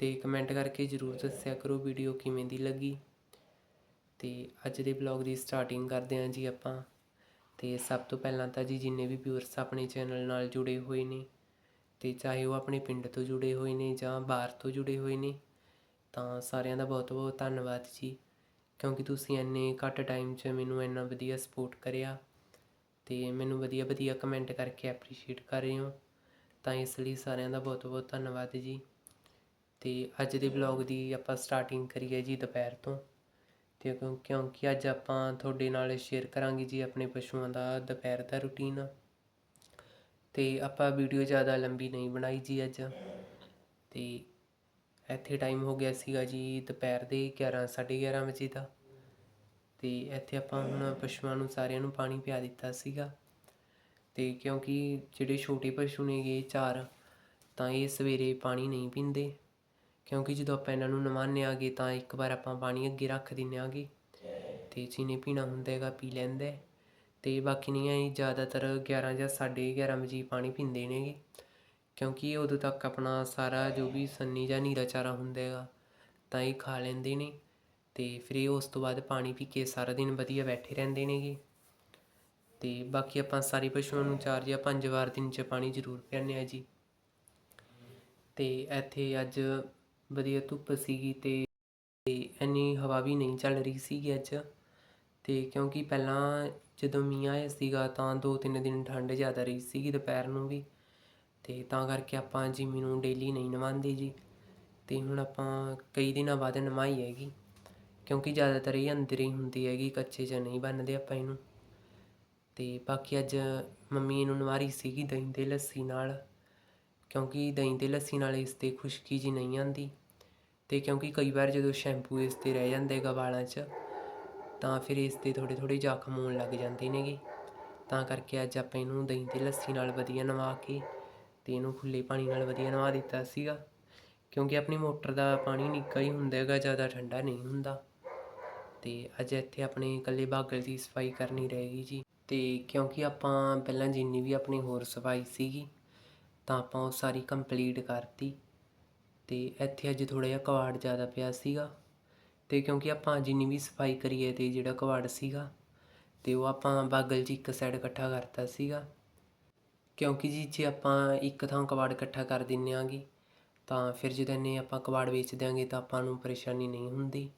ਅਤੇ ਕਮੈਂਟ ਕਰਕੇ ਜ਼ਰੂਰ ਦੱਸਿਆ ਕਰੋ ਵੀਡੀਓ ਕਿਵੇਂ ਦੀ ਲੱਗੀ। ਅਤੇ ਅੱਜ ਦੇ ਬਲੌਗ ਦੀ ਸਟਾਰਟਿੰਗ ਕਰਦੇ ਹਾਂ ਜੀ ਆਪਾਂ। ਤੇ ਸਭ ਤੋਂ ਪਹਿਲਾਂ ਤਾਂ ਜੀ ਜਿੰਨੇ ਵੀ ਵਿਊਅਰਸ ਆਪਣੇ ਚੈਨਲ ਨਾਲ ਜੁੜੇ ਹੋਏ ਨੇ, ਤੇ ਚਾਹੇ ਉਹ ਆਪਣੇ ਪਿੰਡ ਤੋਂ ਜੁੜੇ ਹੋਏ ਨੇ ਜਾਂ ਬਾਹਰ ਤੋਂ ਜੁੜੇ ਹੋਏ ਨੇ, ਤਾਂ ਸਾਰਿਆਂ ਦਾ ਬਹੁਤ ਬਹੁਤ ਧੰਨਵਾਦ ਜੀ। ਕਿਉਂਕਿ ਤੁਸੀਂ ਇੰਨੇ ਘੱਟ ਟਾਈਮ 'ਚ ਮੈਨੂੰ ਇੰਨਾ ਵਧੀਆ ਸਪੋਰਟ ਕਰਿਆ, ਤੇ ਮੈਨੂੰ ਵਧੀਆ ਵਧੀਆ ਕਮੈਂਟ ਕਰਕੇ ਐਪਰੀਸ਼ੀਏਟ ਕਰ ਰਹੇ ਹੋ। ਤਾਂ ਇਸ ਲਈ ਸਾਰਿਆਂ ਦਾ ਬਹੁਤ ਬਹੁਤ ਧੰਨਵਾਦ ਜੀ। ਅਤੇ ਅੱਜ ਦੇ ਵਲੌਗ ਦੀ ਆਪਾਂ ਸਟਾਰਟਿੰਗ ਕਰੀਏ ਜੀ ਦੁਪਹਿਰ ਤੋਂ। ਤੇ ਕਿਉਂਕਿ ਅੱਜ ਆਪਾਂ ਤੁਹਾਡੇ ਨਾਲ ਸ਼ੇਅਰ ਕਰਾਂਗੇ ਜੀ ਆਪਣੇ ਪਸ਼ੂਆਂ ਦਾ ਦੁਪਹਿਰ ਦਾ ਰੁਟੀਨ ਤੇ ਆਪਾਂ ਵੀਡੀਓ ਜ਼ਿਆਦਾ ਲੰਬੀ ਨਹੀਂ ਬਣਾਈ ਜੀ ਅੱਜ। ਤੇ ਇੱਥੇ ਟਾਈਮ ਹੋ ਗਿਆ ਸੀਗਾ ਜੀ ਦੁਪਹਿਰ ਦੇ 11 11:30 ਵਜੇ ਦਾ। ਤੇ ਇੱਥੇ ਆਪਾਂ ਹੁਣ ਪਸ਼ੂਆਂ ਨੂੰ ਸਾਰਿਆਂ ਨੂੰ ਪਾਣੀ ਪਿਆ ਦਿੱਤਾ ਸੀਗਾ। ਤੇ ਕਿਉਂਕਿ ਜਿਹੜੇ ਛੋਟੇ ਪਸ਼ੂ ਨੇਗੇ ਚਾਰ, ਤਾਂ ਇਹ ਸਵੇਰੇ ਪਾਣੀ ਨਹੀਂ ਪੀਂਦੇ। ਕਿਉਂਕਿ ਜਦੋਂ ਆਪਾਂ ਇਹਨਾਂ ਨੂੰ ਨਵਾਉਂਦੇ ਆਗੇ ਤਾਂ ਇੱਕ ਵਾਰ ਆਪਾਂ ਪਾਣੀ ਅੱਗੇ ਰੱਖ ਦਿੰਦੇ ਆਗੇ। ਅਤੇ ਜਿਹਨੇ ਪੀਣਾ ਹੁੰਦਾ ਹੈਗਾ, ਪੀ ਲੈਂਦਾ। ਅਤੇ ਬਾਕੀ ਨਹੀਂ ਹੈ ਜ਼ਿਆਦਾਤਰ 11 ਜਾਂ 11:30 ਵਜੇ ਪਾਣੀ ਪੀਂਦੇ ਨੇਗੇ ਕਿਉਂਕਿ ਉਦੋਂ ਤੱਕ ਆਪਣਾ ਸਾਰਾ ਜੋ ਵੀ ਸੰਨੀ ਜਾਂ ਨੀਰਾ ਚਾਰਾ ਹੁੰਦਾ ਹੈਗਾ, ਤਾਂ ਇਹ ਖਾ ਲੈਂਦੇ ਨੇ। ਅਤੇ ਫਿਰ ਇਹ ਉਸ ਤੋਂ ਬਾਅਦ ਪਾਣੀ ਪੀ ਕੇ ਸਾਰਾ ਦਿਨ ਵਧੀਆ ਬੈਠੇ ਰਹਿੰਦੇ ਨੇਗੇ ਅਤੇ ਬਾਕੀ ਆਪਾਂ ਸਾਰੇ ਪਸ਼ੂਆਂ ਨੂੰ ਚਾਰ ਜਾਂ ਪੰਜ ਵਾਰ ਦਿਨ 'ਚ ਪਾਣੀ ਜ਼ਰੂਰ ਪਿਆਉਂਦੇ ਹਾਂ ਜੀ। ਅਤੇ ਇੱਥੇ ਅੱਜ ਵਧੀਆ ਧੁੱਪ ਸੀਗੀ ਤੇ ਇੰਨੀ ਹਵਾ ਵੀ ਨਹੀਂ ਚੱਲ ਰਹੀ ਸੀਗੀ ਅੱਜ। ਤੇ ਕਿਉਂਕਿ ਪਹਿਲਾਂ ਜਦੋਂ ਮੀਂਹ ਆਇਆ ਸੀਗਾ ਤਾਂ ਦੋ ਤਿੰਨ ਦਿਨ ਠੰਡ ਜ਼ਿਆਦਾ ਰਹੀ ਸੀਗੀ ਦੁਪਹਿਰ ਨੂੰ ਵੀ। ਤੇ ਤਾਂ ਕਰਕੇ ਆਪਾਂ ਜਿਮੀ ਨੂੰ ਡੇਲੀ ਨਹੀਂ ਨਵਾਉਂਦੇ ਜੀ। ਤੇ ਹੁਣ ਆਪਾਂ ਕਈ ਦਿਨਾਂ ਬਾਅਦ ਨਵਾਈ ਹੈਗੀ। ਕਿਉਂਕਿ ਜ਼ਿਆਦਾਤਰ ਇਹ ਅੰਦਰ ਹੀ ਹੁੰਦੀ ਹੈਗੀ, ਕੱਚੇ 'ਚ ਨਹੀਂ ਬੰਨਦੇ ਆਪਾਂ ਇਹਨੂੰ। ਤੇ ਬਾਕੀ ਅੱਜ ਮੰਮੀ ਇਹਨੂੰ ਨਵਾਰੀ ਸੀਗੀ ਦਹੀਂ ਤੇ ਲੱਸੀ ਨਾਲ। ਕਿਉਂਕਿ ਦਹੀਂ ਤੇ ਲੱਸੀ ਨਾਲ ਇਸ ਤੇ ਖੁਸ਼ਕੀ ਜੀ ਨਹੀਂ ਆਉਂਦੀ। ਅਤੇ ਕਿਉਂਕਿ ਕਈ ਵਾਰ ਜਦੋਂ ਸ਼ੈਂਪੂ ਇਸ ਤੇ ਰਹਿ ਜਾਂਦਾ ਹੈਗਾ ਵਾਲਾਂ 'ਚ, ਤਾਂ ਫਿਰ ਇਸ ਤੇ ਥੋੜ੍ਹੇ ਥੋੜ੍ਹੇ ਜ਼ਖਮ ਹੋਣ ਲੱਗ ਜਾਂਦੇ ਨੇਗੇ। ਤਾਂ ਕਰਕੇ ਅੱਜ ਆਪਾਂ ਇਹਨੂੰ ਦਹੀਂ ਤੇ ਲੱਸੀ ਨਾਲ ਵਧੀਆ ਨਵਾ ਕੇ ਅਤੇ ਇਹਨੂੰ ਖੁੱਲੇ ਪਾਣੀ ਨਾਲ ਵਧੀਆ ਨਵਾ ਦਿੱਤਾ ਸੀਗਾ। ਕਿਉਂਕਿ ਆਪਣੀ ਮੋਟਰ ਦਾ ਪਾਣੀ ਨਿੱਘਾ ਹੀ ਹੁੰਦਾ ਹੈਗਾ, ਜ਼ਿਆਦਾ ਠੰਡਾ ਨਹੀਂ ਹੁੰਦਾ। ਅਤੇ ਅੱਜ ਇੱਥੇ ਆਪਣੇ ਇਕੱਲੇ ਬਾਗਲ ਦੀ ਸਫ਼ਾਈ ਕਰਨੀ ਰਹੇਗੀ ਜੀ। ਅਤੇ ਕਿਉਂਕਿ ਆਪਾਂ ਪਹਿਲਾਂ ਜਿੰਨੀ ਵੀ ਆਪਣੀ ਹੋਰ ਸਫ਼ਾਈ ਸੀਗੀ, ਤਾਂ ਆਪਾਂ ਉਹ ਸਾਰੀ ਕੰਪਲੀਟ ਕਰਤੀ। ਅਤੇ ਇੱਥੇ ਅੱਜ ਥੋੜ੍ਹਾ ਜਿਹਾ ਕਵਾੜ ਜ਼ਿਆਦਾ ਪਿਆ ਸੀਗਾ ਅਤੇ ਕਿਉਂਕਿ ਆਪਾਂ ਜਿੰਨੀ ਵੀ ਸਫ਼ਾਈ ਕਰੀਏ ਤੇ ਜਿਹੜਾ ਕਵਾੜ ਸੀਗਾ ਅਤੇ ਉਹ ਆਪਾਂ ਬਾਗਲ 'ਚ ਇੱਕ ਸਾਈਡ ਇਕੱਠਾ ਕਰਤਾ ਸੀਗਾ। ਕਿਉਂਕਿ ਜੀ ਜੇ ਆਪਾਂ ਇੱਕ ਥਾਂ ਕਬਾੜ ਇਕੱਠਾ ਕਰ ਦਿੰਨੇ ਆਂਗੇ ਤਾਂ ਫਿਰ ਜਦੋਂ ਨੇ ਆਪਾਂ ਕਬਾੜ ਵੇਚ ਦਿਆਂਗੇ ਤਾਂ ਆਪਾਂ ਨੂੰ ਪਰੇਸ਼ਾਨੀ ਨਹੀਂ ਹੁੰਦੀ।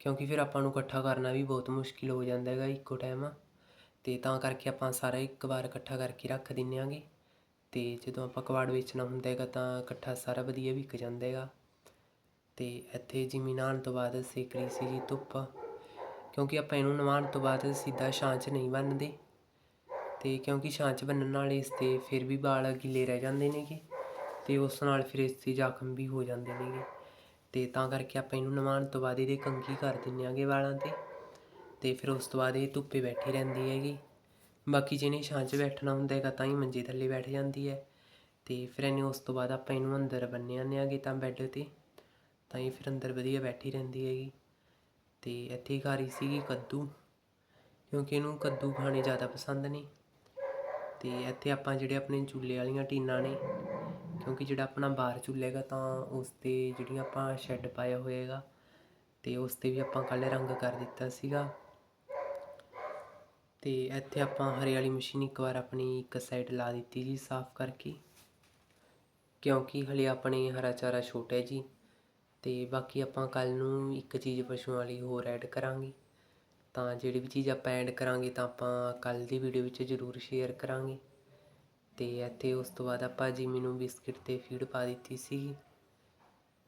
ਕਿਉਂਕਿ ਫਿਰ ਆਪਾਂ ਨੂੰ ਇਕੱਠਾ ਕਰਨਾ ਵੀ ਬਹੁਤ ਮੁਸ਼ਕਿਲ ਹੋ ਜਾਂਦਾ ਹੈਗਾ ਇੱਕੋ ਟਾਈਮ ਅਤੇ ਤਾਂ ਕਰਕੇ ਆਪਾਂ ਸਾਰਾ ਇੱਕ ਵਾਰ ਇਕੱਠਾ ਕਰਕੇ ਰੱਖ ਦਿੰਨੇ ਆਂਗੇ ਅਤੇ ਜਦੋਂ ਆਪਾਂ ਕਵਾੜ ਵੇਚਣਾ ਹੁੰਦਾ ਹੈਗਾ ਤਾਂ ਇਕੱਠਾ ਸਾਰਾ ਵਧੀਆ ਵਿਕ ਜਾਂਦਾ ਹੈਗਾ। ਅਤੇ ਇੱਥੇ ਜਿਮੀ ਨਹਾਉਣ ਤੋਂ ਬਾਅਦ ਸੇਕ ਰਹੀ ਸੀ ਜੀ ਧੁੱਪ, ਕਿਉਂਕਿ ਆਪਾਂ ਇਹਨੂੰ ਨਵਾਉਣ ਤੋਂ ਬਾਅਦ ਸਿੱਧਾ ਛਾਂ 'ਚ ਨਹੀਂ ਬੰਨਦੇ ਅਤੇ ਕਿਉਂਕਿ ਛਾਂ 'ਚ ਬੰਨਣ ਨਾਲ ਇਸ ਤੇ ਫਿਰ ਵੀ ਵਾਲ ਗਿੱਲੇ ਰਹਿ ਜਾਂਦੇ ਨੇਗੇ ਅਤੇ ਉਸ ਨਾਲ ਫਿਰ ਇਸ 'ਤੇ ਜ਼ਖਮ ਵੀ ਹੋ ਜਾਂਦੇ ਨੇਗੇ। ਅਤੇ ਤਾਂ ਕਰਕੇ ਆਪਾਂ ਇਹਨੂੰ ਨਵਾਉਣ ਤੋਂ ਬਾਅਦ ਇਹਦੇ ਕੰਘੀ ਕਰ ਦਿੰਦੇ ਆਂਗੇ ਵਾਲਾਂ ਤੇ ਅਤੇ ਫਿਰ ਉਸ ਤੋਂ ਬਾਅਦ ਇਹ ਧੁੱਪੇ ਬੈਠੀ ਰਹਿੰਦੀ ਹੈਗੀ। ਬਾਕੀ ਜਿਹਨੇ ਛਾਂ 'ਚ ਬੈਠਣਾ ਹੁੰਦਾ ਹੈਗਾ ਤਾਂ ਹੀ ਮੰਜੇ ਥੱਲੇ ਬੈਠ ਜਾਂਦੀ ਹੈ। ਤੇ ਫਿਰ ਇਹਨੇ ਉਸ ਤੋਂ ਬਾਅਦ ਆਪਾਂ ਇਹਨੂੰ ਅੰਦਰ ਬੰਨ੍ਹ ਆਉਂਦੇ ਆਂਗੇ ਤਾਂ ਬੈੱਡ ਤੇ। ਤਾਂ ਹੀ ਫਿਰ ਅੰਦਰ ਵਧੀਆ ਬੈਠੀ ਰਹਿੰਦੀ ਹੈਗੀ। ਤੇ ਇੱਥੇ ਹੀ ਖਾ ਰਹੀ ਸੀਗੀ ਕੱਦੂ, ਕਿਉਂਕਿ ਇਹਨੂੰ ਕੱਦੂ ਖਾਣੇ ਜ਼ਿਆਦਾ ਪਸੰਦ ਨੇ। ਤੇ ਇੱਥੇ ਆਪਾਂ ਜਿਹੜੇ ਆਪਣੇ ਚੁੱਲ੍ਹੇ ਵਾਲੀਆਂ ਟੀਨਾਂ ਨੇ, ਕਿਉਂਕਿ ਜਿਹੜਾ ਆਪਣਾ ਬਾਹਰ ਚੁੱਲ੍ਹਾ ਤਾਂ ਉਸ ਤੇ ਜਿਹੜੀਆਂ ਆਪਾਂ ਸ਼ੈੱਡ ਪਾਇਆ ਹੋਏਗਾ ਤੇ ਉਸ ਤੇ ਵੀ ਆਪਾਂ ਕੱਲ੍ਹ ਰੰਗ ਕਰ ਦਿੱਤਾ ਸੀਗਾ। ਅਤੇ ਇੱਥੇ ਆਪਾਂ ਹਰੇ ਵਾਲੀ ਮਸ਼ੀਨ ਇੱਕ ਵਾਰ ਆਪਣੀ ਇੱਕ ਸਾਈਡ ਲਾ ਦਿੱਤੀ ਜੀ ਸਾਫ਼ ਕਰਕੇ। ਕਿਉਂਕਿ ਹਲੇ ਆਪਣੇ ਹਰਾ ਚਾਰਾ ਛੋਟਾ ਹੈ ਜੀ ਅਤੇ ਬਾਕੀ ਆਪਾਂ ਕੱਲ ਨੂੰ ਇੱਕ ਚੀਜ਼ ਪਸ਼ੂਆਂ ਵਾਲੀ ਹੋਰ ਐਡ ਕਰਾਂਗੇ। ਤਾਂ ਜਿਹੜੀ ਵੀ ਚੀਜ਼ ਆਪਾਂ ਐਡ ਕਰਾਂਗੇ ਤਾਂ ਆਪਾਂ ਕੱਲ ਦੀ ਵੀਡੀਓ ਵਿੱਚ ਜ਼ਰੂਰ ਸ਼ੇਅਰ ਕਰਾਂਗੇ। ਤੇ ਇੱਥੇ ਉਸ ਤੋਂ ਬਾਅਦ ਆਪਾਂ ਜਿਮੀ ਨੂੰ ਬਿਸਕਿਟ ਤੇ ਫੀਡ ਪਾ ਦਿੱਤੀ ਸੀ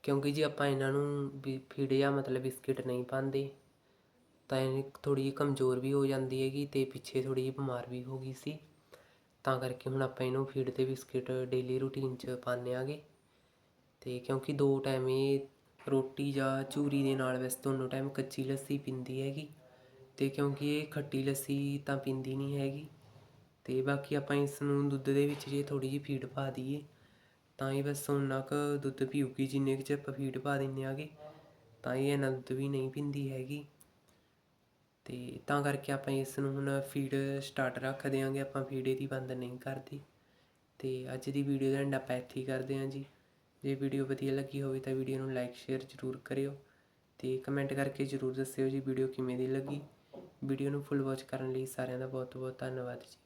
ਕਿਉਂਕਿ ਜੇ ਆਪਾਂ ਇਹਨਾਂ ਨੂੰ ਵੀ ਫੀਡ ਜਾਂ ਮਤਲਬ ਬਿਸਕਿਟ ਨਹੀਂ ਪਾਉਂਦੇ। ਤਾਂ ਇਹ ਥੋੜ੍ਹੀ ਜਿਹੀ ਕਮਜ਼ੋਰ ਵੀ ਹੋ ਜਾਂਦੀ ਹੈਗੀ ਅਤੇ ਪਿੱਛੇ ਥੋੜ੍ਹੀ ਜਿਹੀ ਬਿਮਾਰ ਵੀ ਹੋ ਗਈ ਸੀ। ਤਾਂ ਕਰਕੇ ਹੁਣ ਆਪਾਂ ਇਹਨੂੰ ਫੀਡ ਅਤੇ ਬਿਸਕਿਟ ਡੇਲੀ ਰੂਟੀਨ 'ਚ ਪਾਉਂਦੇ ਆਂਗੇ। ਅਤੇ ਕਿਉਂਕਿ ਦੋ ਟਾਈਮ ਇਹ ਰੋਟੀ ਜਾਂ ਚੂਰੀ ਦੇ ਨਾਲ ਵੈਸੇ ਦੋਨੋਂ ਟਾਈਮ ਕੱਚੀ ਲੱਸੀ ਪੀਂਦੀ ਹੈਗੀ। ਅਤੇ ਕਿਉਂਕਿ ਇਹ ਖੱਟੀ ਲੱਸੀ ਤਾਂ ਪੀਂਦੀ ਨਹੀਂ ਹੈਗੀ। ਅਤੇ ਬਾਕੀ ਆਪਾਂ ਇਸ ਨੂੰ ਦੁੱਧ ਦੇ ਵਿੱਚ ਜੇ ਥੋੜ੍ਹੀ ਜਿਹੀ ਫੀਡ ਪਾ ਦਈਏ, ਤਾਂ ਇਹ ਬਸ ਉਨਾ ਕੁ ਦੁੱਧ ਪੀਊਗੀ ਜਿੰਨੇ ਕੁ ਚ ਆਪਾਂ ਫੀਡ ਪਾ ਦਿੰਦੇ ਆਗੇ। ਤਾਂ ਇਹ ਇਹਨਾਂ ਦੁੱਧ ਵੀ ਨਹੀਂ ਪੀਂਦੀ ਹੈਗੀ। ਅਤੇ ਤਾਂ ਕਰਕੇ ਆਪਾਂ ਇਸ ਨੂੰ ਹੁਣ ਫੀਡ ਸਟਾਰਟ ਰੱਖ ਦਿਆਂਗੇ, ਆਪਾਂ ਫੀਡ ਇਹਦੀ ਬੰਦ ਨਹੀਂ ਕਰਦੀ। ਅਤੇ ਅੱਜ ਦੀ ਵੀਡੀਓ ਦਾ ਐਂਡ ਆਪਾਂ ਇੱਥੇ ਹੀ ਕਰਦੇ ਹਾਂ ਜੀ। ਜੇ ਵੀਡੀਓ ਵਧੀਆ ਲੱਗੀ ਹੋਵੇ ਤਾਂ ਵੀਡੀਓ ਨੂੰ ਲਾਈਕ ਸ਼ੇਅਰ ਜ਼ਰੂਰ ਕਰਿਓ ਅਤੇ ਕਮੈਂਟ ਕਰਕੇ ਜ਼ਰੂਰ ਦੱਸਿਓ ਜੀ ਵੀਡੀਓ ਕਿਵੇਂ ਦੀ ਲੱਗੀ। ਵੀਡੀਓ ਨੂੰ ਫੁੱਲ ਵਾਚ ਕਰਨ ਲਈ ਸਾਰਿਆਂ ਦਾ ਬਹੁਤ ਬਹੁਤ ਧੰਨਵਾਦ ਜੀ।